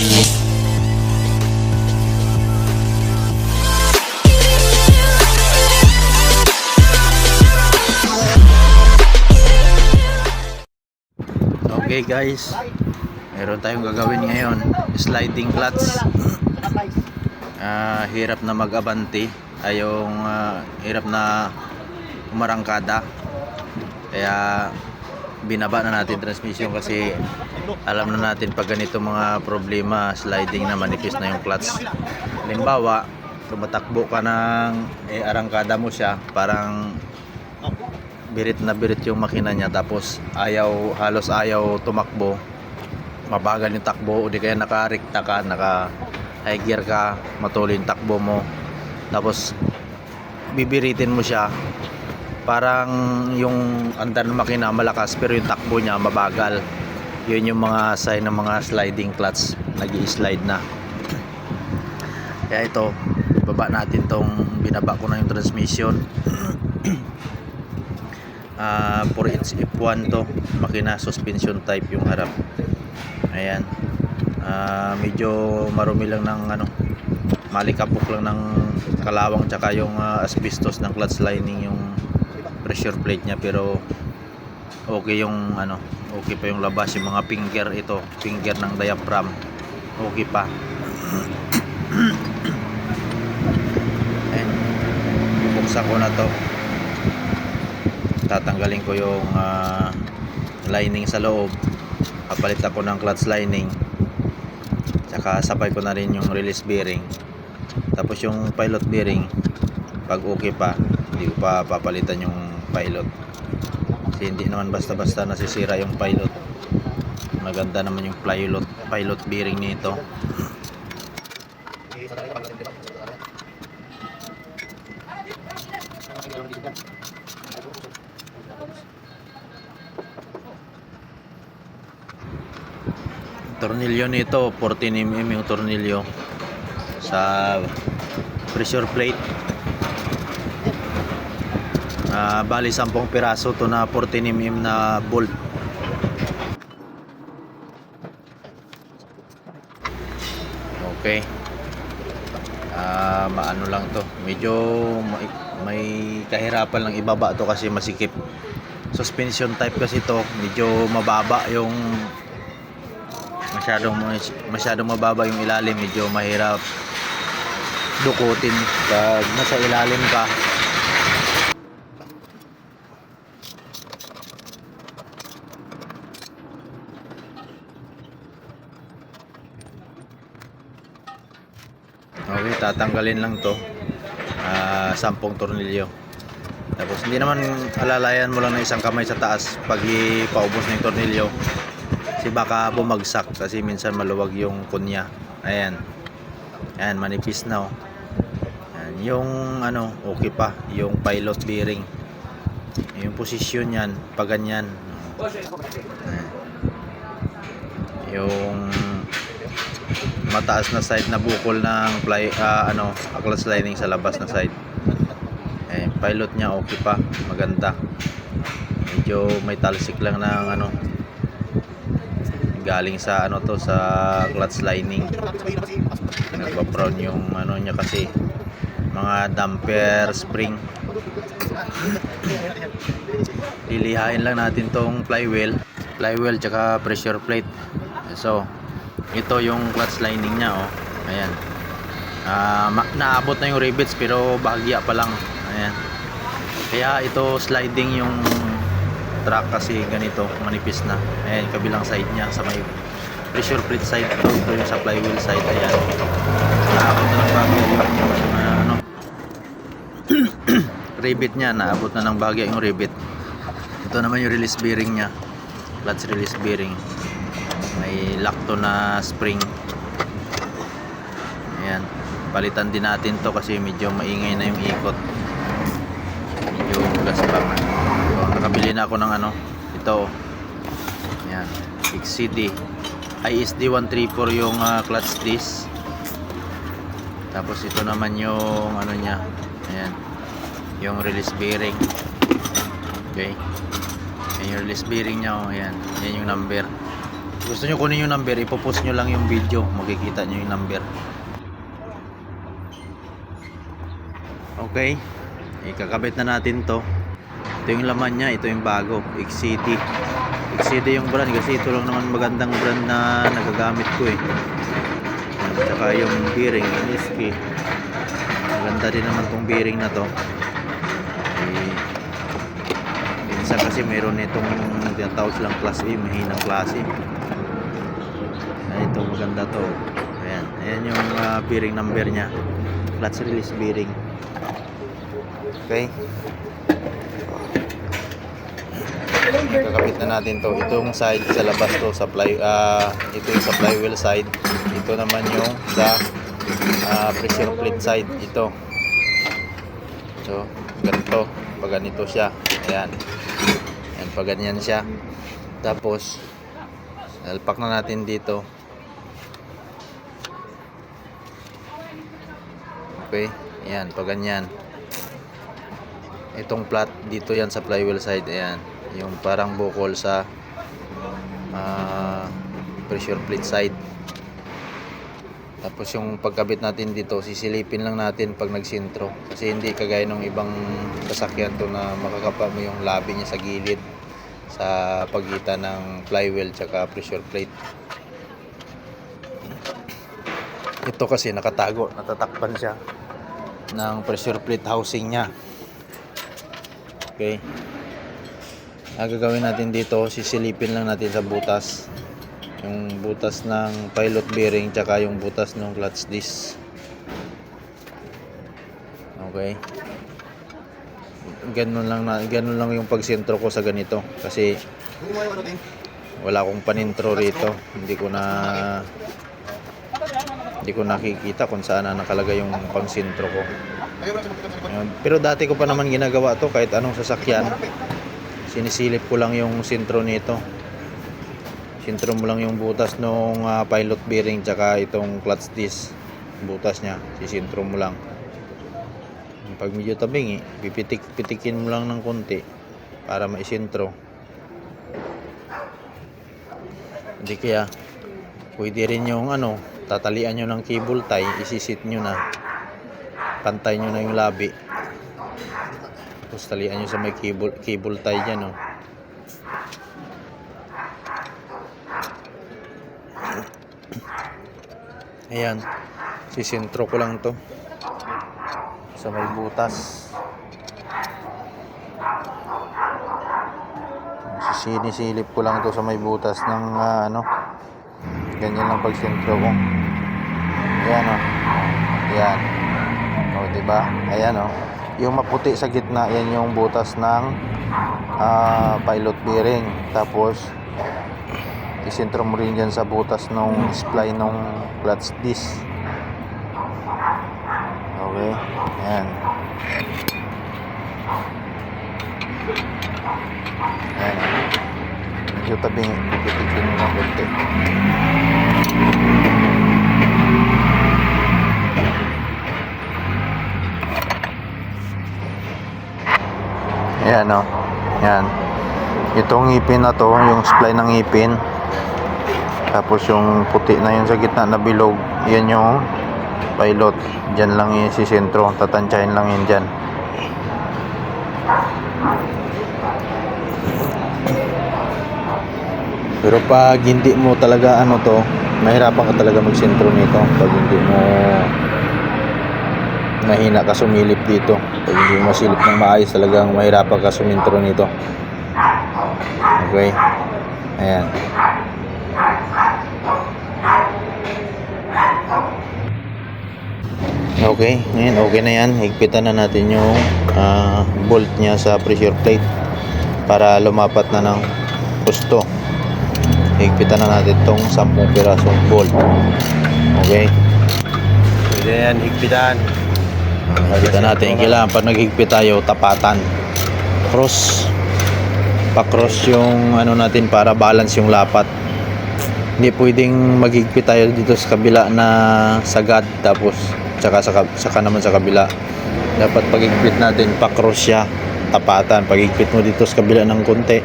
Okay guys, meron tayong gagawin ngayon. Sliding clutch. Ah, hirap na mag-abanti. Ay ah, hirap na umarangkada. Kaya binaba na natin transmission kasi alam na natin pag ganito mga problema, sliding na manipis na yung clutch. Halimbawa, tumatakbo ka ng eh, arangkada mo siya, parang birit na birit yung makina niya tapos ayaw halos ayaw tumakbo mabagal yung takbo o di kaya nakarikta ka naka high gear ka matuloy yung takbo mo tapos bibiritin mo siya parang yung andar ng makina malakas pero yung takbo niya mabagal yun yung mga sign ng mga sliding clutch nag slide na. Kaya ito baba natin tong binaba ko na yung transmission. Ah, 4 inch F1 to. Makina suspension type yung harap. Ayan. Ah, medyo marumi lang ng ano malikapok lang ng kalawang tsaka yung ah, asbestos ng clutch lining yung pressure plate niya. Pero okay yung ano okay pa yung labas yung mga finger ito finger ng diaphragm. Okay pa. Ayan. Bubuksan ko na to. Tatanggalin ko yung ah, lining sa loob. Kapalit ako ng clutch lining. Tsaka sabay ko na rin yung release bearing. Tapos yung pilot bearing pag okay pa hindi ko pa papalitan yung pilot kasi hindi naman basta basta nasisira yung pilot. Maganda naman yung pilot pilot bearing nito. Tornilyo nito 14mm yung tornilyo sa pressure plate Ah, bali 10 piraso to na 14mm na bolt. Okay. Ah, maano lang to. Medyo may, may kahirapan lang ibaba to kasi masikip. Suspension type kasi to. Medyo mababa yung masyadong masyadong mababa yung ilalim. Medyo mahirap dukutin. Pag nasa ilalim ka okay tatanggalin lang to. Ah, sampung tornilyo. Tapos hindi naman alalayan mo lang ng isang kamay sa taas pag ipaubos yung tornilyo kasi baka bumagsak kasi minsan maluwag yung kunya. Ayan. Ayan manipis na oh. ayan, yung ano okay pa yung pilot bearing. Yung posisyon yan pag ganyan. Ayan. yung mataas na side na bukol ng fly, ah, ano clutch lining sa labas na side. Ayan, pilot niya okay pa maganda. Medyo may talsik lang ng ano galing sa ano to sa clutch lining nagpa-brown yung ano niya kasi mga damper spring. Lilihain lang natin tong flywheel. Flywheel tsaka pressure plate. So ito yung clutch lining niya oh. Ayan. Ma- naabot na yung rivets pero bahagya pa lang. Ayan. Kaya ito sliding yung track kasi ganito manipis na. Ayan kabilang side niya sa may pressure plate side ito, yung sa flywheel side ayan. Naabot na ng bagya yung ah, ano rivet niya. Naabot na ng bagya yung rivet. Ito naman yung release bearing niya. Clutch release bearing may lacto na spring. Ayan. Palitan din natin to kasi medyo maingay na yung ikot. Medyo gaspang so, nakabili na ako ng ano ito. Ayan. XCD ISD 134 yung ah, clutch disc. Tapos ito naman yung ano niya. Ayan. Yung release bearing. Okay. Ayan yung release bearing niya oh, ayan. Yan yung number gusto nyo kunin yung number, ipopost nyo lang yung video. Makikita nyo yung number. Okay. Ikakabit na natin to. Ito yung laman niya. Ito yung bago. Xcity. Xcity yung brand kasi ito lang naman magandang brand na nagagamit ko eh. Yan, Tsaka yung bearing, NSK. Maganda din naman tong bearing na to. Eh, minsan kasi mayroon itong tinatawag silang class A, mahinang klase. Ay, ito maganda to. Ayan, ayan yung ah, bearing number niya. Clutch release bearing. Okay. Kakapit na natin to. Itong side sa labas to, sa ply, ah, ito yung sa flywheel side. Ito naman yung sa ah, pressure plate side. Ito. So, ganito. Pag ganito siya. Ayan. Ayan, pag ganyan siya. Tapos, alpak na natin dito. Okay. Ayan, pag ganyan. Itong flat dito yan sa flywheel side. Ayan. Yung parang bukol sa ah, pressure plate side. Tapos yung pagkabit natin dito, sisilipin lang natin pag nagsintro. Kasi hindi kagaya ng ibang sasakyan to na makakapa mo yung labi niya sa gilid sa pagitan ng flywheel tsaka pressure plate. Ito kasi nakatago, natatakpan siya ng pressure plate housing niya. Okay. Ang gagawin natin dito, sisilipin lang natin sa butas. Yung butas ng pilot bearing tsaka yung butas ng clutch disc. Okay. Ganun lang na ganun lang yung pagsentro ko sa ganito. Kasi wala akong panintro rito. Hindi ko na hindi ko nakikita kung saan na nakalagay yung pangsintro ko. Pero dati ko pa naman ginagawa to kahit anong sasakyan. Sinisilip ko lang yung sintro nito. Sintro mo lang yung butas nung ah, pilot bearing tsaka itong clutch disc. Butas niya sisintro mo lang. Pag medyo tabing eh, pipitik pitikin mo lang ng konti para maisintro hindi kaya pwede rin yung ano tatalian nyo ng cable tie isisit nyo na pantay nyo na yung labi tapos talian nyo sa may cable, cable tie dyan oh. Ayan. Sisintro ko lang to. Sa may butas. Sisinisilip ko lang to sa may butas ng ah, ano. Ganyan lang pagsintro ko. Ayan o. Ayan. O, diba? Ayan o. Yung maputi sa gitna, yan yung butas ng ah, pilot bearing. Tapos, isentro mo rin dyan sa butas nung spline nung clutch disc okay ayan ayan medyo tabing pipitikin mo ng konti ayan o ayan itong ngipin na to yung spline ng ngipin tapos yung puti na yun sa gitna na bilog, yan yung pilot. Diyan lang yung si sentro. Tatansyahin lang yun dyan. Pero pag hindi mo talaga ano to, mahirapan ka talaga magsentro nito. Pag hindi mo mahina ka sumilip dito. Pag hindi mo masilip ng maayos talagang mahirapan ka sumintro nito. Okay. Ayan. Okay, ngayon okay na yan. Higpitan na natin yung ah, bolt niya sa pressure plate para lumapat na ng gusto. Higpitan na natin tong 10 pirasong bolt. Okay? Pwede higpitan. Higpitan natin. Kailangan pag naghigpit tayo, tapatan. Cross. Pa-cross yung ano natin para balance yung lapat. Hindi pwedeng maghigpit tayo dito sa kabila na sagad tapos tsaka sa, saka naman sa kabila. Dapat paghigpit natin pa-cross siya, tapatan. Paghigpit mo dito sa kabila ng konti.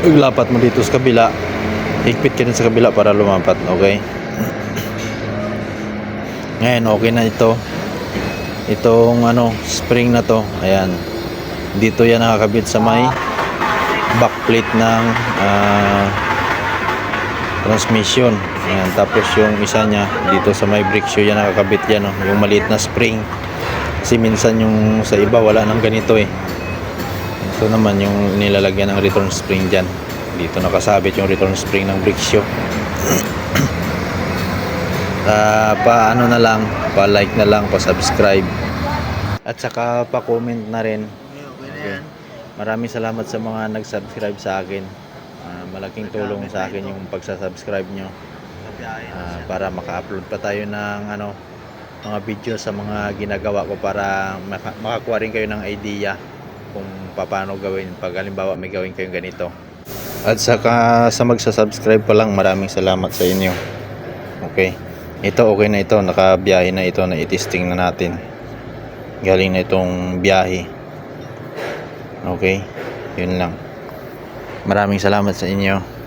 Iglapat mo dito sa kabila. Higpit ka din sa kabila para lumapat. Okay? Ngayon, okay na ito. Itong ano, spring na to. Ayan. Dito yan nakakabit sa may backplate ng ah, transmission. Ayan. Tapos yung isa niya, dito sa may brake shoe yan nakakabit yan. Oh. Yung maliit na spring. Kasi minsan yung sa iba wala nang ganito eh. Ito naman yung nilalagyan ng return spring dyan. Dito nakasabit yung return spring ng brake shoe. Ah, pa ano na lang, pa like na lang, pa subscribe. At saka pa comment na rin. Okay. Maraming salamat sa mga nag-subscribe sa akin. Ah, malaking tulong sa akin yung pagsa-subscribe nyo. Ah, para maka-upload pa tayo ng ano mga video sa mga ginagawa ko para maka- makakuha rin kayo ng idea kung paano gawin pag halimbawa may gawin kayong ganito. At saka sa magsa-subscribe pa lang maraming salamat sa inyo. Okay. Ito okay na ito, nakabiyahe na ito na itisting na natin. Galing na itong biyahe. Okay. Yun lang. Maraming salamat sa inyo.